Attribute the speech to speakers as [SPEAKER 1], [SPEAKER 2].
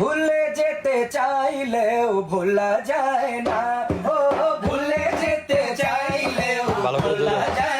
[SPEAKER 1] ভুলে যেতে চাইলেও ভোলা যায় না। ও ভুলে যেতে চাইলেও ভোলা যায়